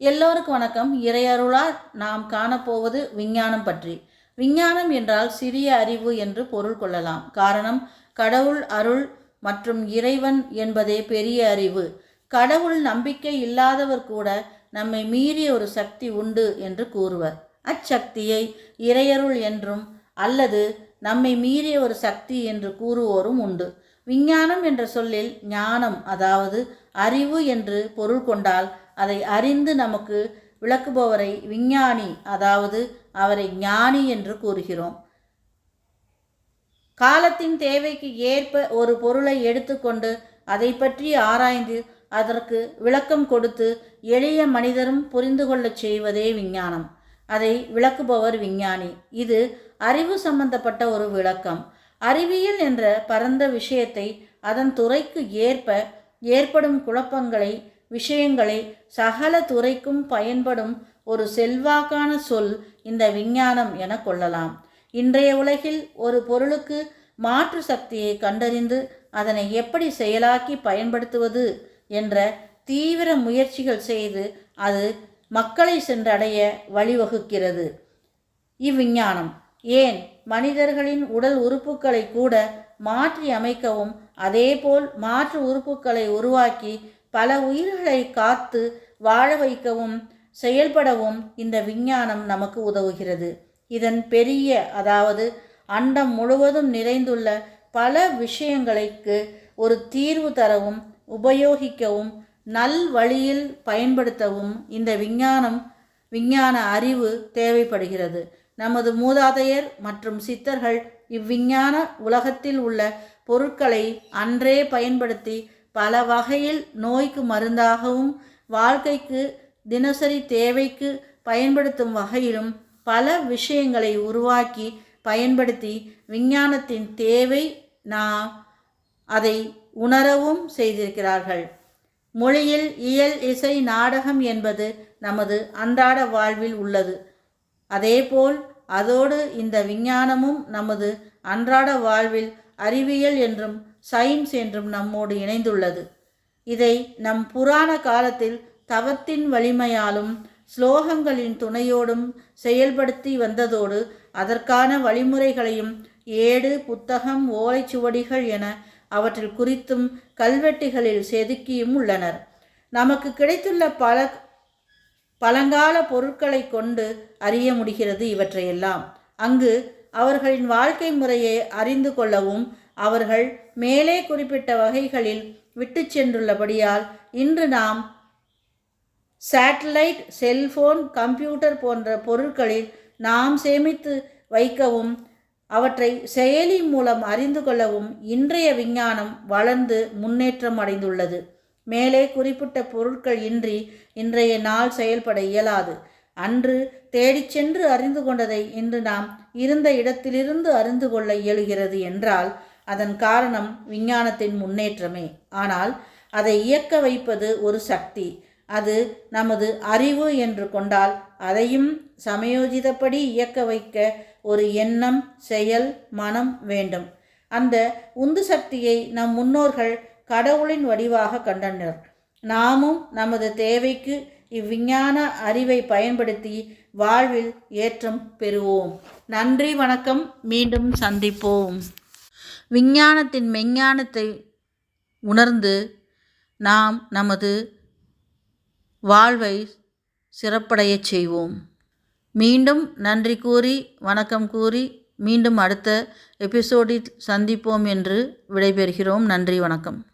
எல்லோருக்கும் வணக்கம். இறையருளால் நாம் காணப்போவது விஞ்ஞானம் பற்றி. விஞ்ஞானம் என்றால் சிறிய அறிவு என்று பொருள் கொள்ளலாம். காரணம் கடவுள் அருள் மற்றும் இறைவன் என்பதே பெரிய அறிவு. கடவுள் நம்பிக்கை இல்லாதவர் கூட நம்மை மீறிய ஒரு சக்தி உண்டு என்று கூறுவர். அச்சக்தியை இறையருள் என்றும் அல்லது நம்மை மீறிய ஒரு சக்தி என்று கூறுவோரும் உண்டு. விஞ்ஞானம் என்ற சொல்லில் ஞானம் அதாவது அறிவு என்று பொருள் கொண்டால் அதை அறிந்து நமக்கு விளக்குபவரை விஞ்ஞானி அதாவது அவரை ஞானி என்று கூறுகிறோம். காலத்தின் தேவைக்கு ஏற்ப ஒரு பொருளை எடுத்துக்கொண்டு அதை பற்றி ஆராய்ந்து அதற்கு விளக்கம் கொடுத்து எளிய மனிதரும் புரிந்து கொள்ளச் செய்வதே விஞ்ஞானம். அதை விளக்குபவர் விஞ்ஞானி. இது அறிவு சம்பந்தப்பட்ட ஒரு விளக்கம். அறிவியல் என்ற பரந்த விஷயத்தை அதன் துறைக்கு ஏற்ப ஏற்படும் குழப்பங்களை விஷயங்களை சகல துறைக்கும் பயன்படும் ஒரு செல்வாக்கான சொல் இந்த விஞ்ஞானம் என கொள்ளலாம். இன்றைய உலகில் ஒரு பொருளுக்கு மாற்று சக்தியை கண்டறிந்து அதனை எப்படி செயலாக்கி பயன்படுத்துவது என்ற தீவிர முயற்சிகள் செய்து அது மக்களை சென்றடைய வழிவகுக்கிறது. இவ்விஞ்ஞானம் ஏன் மனிதர்களின் உடல் உறுப்புகளை கூட மாற்றி அமைக்கவும் அதேபோல் மாற்று உறுப்புகளை உருவாக்கி பல உயிர்களை காத்து வாழ வைக்கவும் செயல்படவும் இந்த விஞ்ஞானம் நமக்கு உதவுகிறது. இதன் பெரிய அதாவது அண்டம் முழுவதும் நிறைந்துள்ள பல விஷயங்களுக்கு ஒரு தீர்வு தரவும் உபயோகிக்கவும் நல் வழியில் பயன்படுத்தவும் இந்த விஞ்ஞானம் விஞ்ஞான அறிவு தேவைப்படுகிறது. நமது மூதாதையர் மற்றும் சித்தர்கள் இவ்விஞ்ஞான உலகத்தில் உள்ள பொருட்களை அன்றே பயன்படுத்தி பல வகையில் நோய்க்கு மருந்தாகவும் வாழ்க்கைக்கு தினசரி தேவைக்கு பயன்படுத்தும் வகையிலும் பல விஷயங்களை உருவாக்கி பயன்படுத்தி விஞ்ஞானத்தின் தேவை நாம் அதை உணரவும் செய்திருக்கிறார்கள். மொழியில் இயல் இசை நாடகம் என்பது நமது அன்றாட வாழ்வில் உள்ளது. அதேபோல் அதோடு இந்த விஞ்ஞானமும் நமது அன்றாட வாழ்வில் அறிவியல் என்றும் சயின்ஸ் என்றும் நம்மோடு இணைந்துள்ளது. இதை நம் புராண காலத்தில் தவத்தின் வலிமையாலும் ஸ்லோகங்களின் துணையோடும் செயல்படுத்தி வந்ததோடு அதற்கான வழிமுறைகளையும் ஏடு புத்தகம் ஓலைச்சுவடிகள் என அவற்றில் குறித்தும் கல்வெட்டுகளில் செதுக்கியும் உள்ளனர். நமக்கு கிடைத்துள்ள பல பழங்கால பொருட்களை கொண்டு அறிய முடிகிறது இவற்றையெல்லாம். அங்கு அவர்களின் வாழ்க்கை முறையை அறிந்து கொள்ளவும் அவர்கள் மேலே குறிப்பிட்ட வகைகளில் விட்டு சென்றுள்ளபடியால் இன்று நாம் சேட்டலைட் செல்போன் கம்ப்யூட்டர் போன்ற பொருட்களில் நாம் சேமித்து வைக்கவும் அவற்றை செயலி மூலம் அறிந்து கொள்ளவும் இன்றைய விஞ்ஞானம் வளர்ந்து முன்னேற்றம் அடைந்துள்ளது. மேலே குறிப்பிட்ட பொருட்கள் இன்றி இன்றைய நாள் செயல்பட இயலாது. அன்று தேடிச் சென்று அறிந்து கொண்டதை இன்று நாம் இருந்த இடத்திலிருந்து அறிந்து கொள்ள இயலுகிறது என்றால் அதன் காரணம் விஞ்ஞானத்தின் முன்னேற்றமே. ஆனால் அதை இயக்க வைப்பது ஒரு சக்தி. அது நமது அறிவு என்று கொண்டால் அதையும் சமயோஜிதப்படி இயக்க வைக்க ஒரு எண்ணம் செயல் மனம் வேண்டும். அந்த உந்து சக்தியை நம் முன்னோர்கள் கடவுளின் வடிவாக கண்டனர். நாமும் நமது தேவைக்கு இவ்விஞ்ஞான அறிவை பயன்படுத்தி வாழ்வில் ஏற்றம் பெறுவோம். நன்றி வணக்கம். மீண்டும் சந்திப்போம். விஞ்ஞானத்தின் மெஞ்ஞானத்தை உணர்ந்து நாம் நமது வாழ்வை சிறப்படையச் செய்வோம். மீண்டும் நன்றி கூறி வணக்கம் கூறி மீண்டும் அடுத்த எபிசோடில் சந்திப்போம் என்று விடைபெறுகிறோம். நன்றி வணக்கம்.